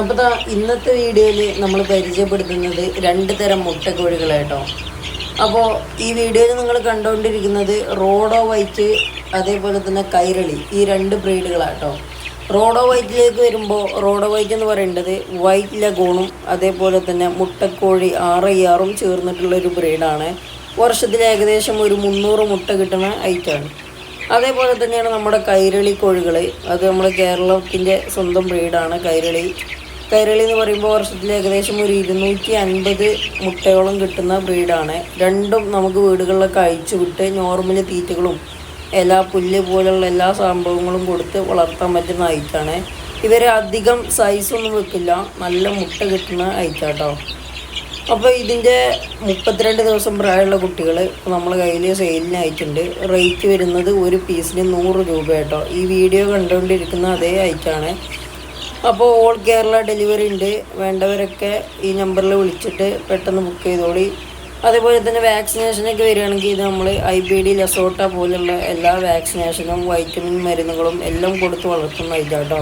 അപ്പോൾ ഇന്നത്തെ വീഡിയോയിൽ നമ്മൾ പരിചയപ്പെടുത്തുന്നത് രണ്ട് തരം മുട്ടക്കോഴികളായിട്ടോ. അപ്പോൾ ഈ വീഡിയോയിൽ നിങ്ങൾ കണ്ടുകൊണ്ടിരിക്കുന്നത് റോഡോ വൈറ്റ് അതേപോലെ തന്നെ കൈരളി ഈ രണ്ട് ബ്രീഡുകളാട്ടോ. റോഡോ വൈറ്റിലേക്ക് വരുമ്പോൾ റോഡോ വൈറ്റ് എന്ന് പറയേണ്ടത് വൈറ്റ് ലഗോണും അതേപോലെ തന്നെ മുട്ടക്കോഴി ആറ് ആറും ചേർന്നിട്ടുള്ള ഒരു ബ്രീഡാണ്. വർഷത്തിൽ ഏകദേശം ഒരു മുന്നൂറ് മുട്ട കിട്ടുന്ന ഐറ്റാണ് അതേപോലെ തന്നെയാണ് നമ്മുടെ കൈരളി കോഴികൾ അത് നമ്മുടെ കേരളത്തിന്റെ സ്വന്തം ബ്രീഡാണ് കൈരളി. കൈരളി എന്ന് പറയുമ്പോൾ വർഷത്തിൽ ഏകദേശം ഒരു ഇരുന്നൂറ്റി അൻപത് മുട്ടയോളം കിട്ടുന്ന ബ്രീഡാണ്. രണ്ടും നമുക്ക് വീടുകളിലൊക്കെ അഴിച്ചു വിട്ട് നോർമൽ തീറ്റകളും എല്ലാ പുല്ല് പോലുള്ള എല്ലാ സംഭവങ്ങളും കൊടുത്ത് വളർത്താൻ പറ്റുന്ന ഐറ്റാണ്. ഇവർ അധികം സൈസൊന്നും വെക്കില്ല. നല്ല മുട്ട കിട്ടുന്ന ഐറ്റാട്ടോ. അപ്പോൾ ഇതിന്റെ മുപ്പത്തിരണ്ട് ദിവസം പ്രായമുള്ള കുട്ടികൾ നമ്മളെ കയ്യിൽ സെയിലിന് അയച്ചിട്ടുണ്ട് റേറ്റ് വരുന്നത് ഒരു പീസിന് നൂറ് രൂപ കേട്ടോ ഈ വീഡിയോ കണ്ടുകൊണ്ടിരിക്കുന്ന അതേ ഐറ്റാണ്. അപ്പോൾ ഓൾ കേരള ഡെലിവറി ഉണ്ട്. വേണ്ടവരൊക്കെ ഈ നമ്പറിൽ വിളിച്ചിട്ട് പെട്ടെന്ന് ബുക്ക് ചെയ്തോളി. അതേപോലെ തന്നെ വാക്സിനേഷനൊക്കെ വരികയാണെങ്കിൽ ഇത് നമ്മൾ ഐ ബി ഡി ലസോട്ട പോലുള്ള എല്ലാ വാക്സിനേഷനും വൈറ്റമിൻ മരുന്നുകളും എല്ലാം കൊടുത്ത് വളർത്തുന്ന ഇതാട്ടോ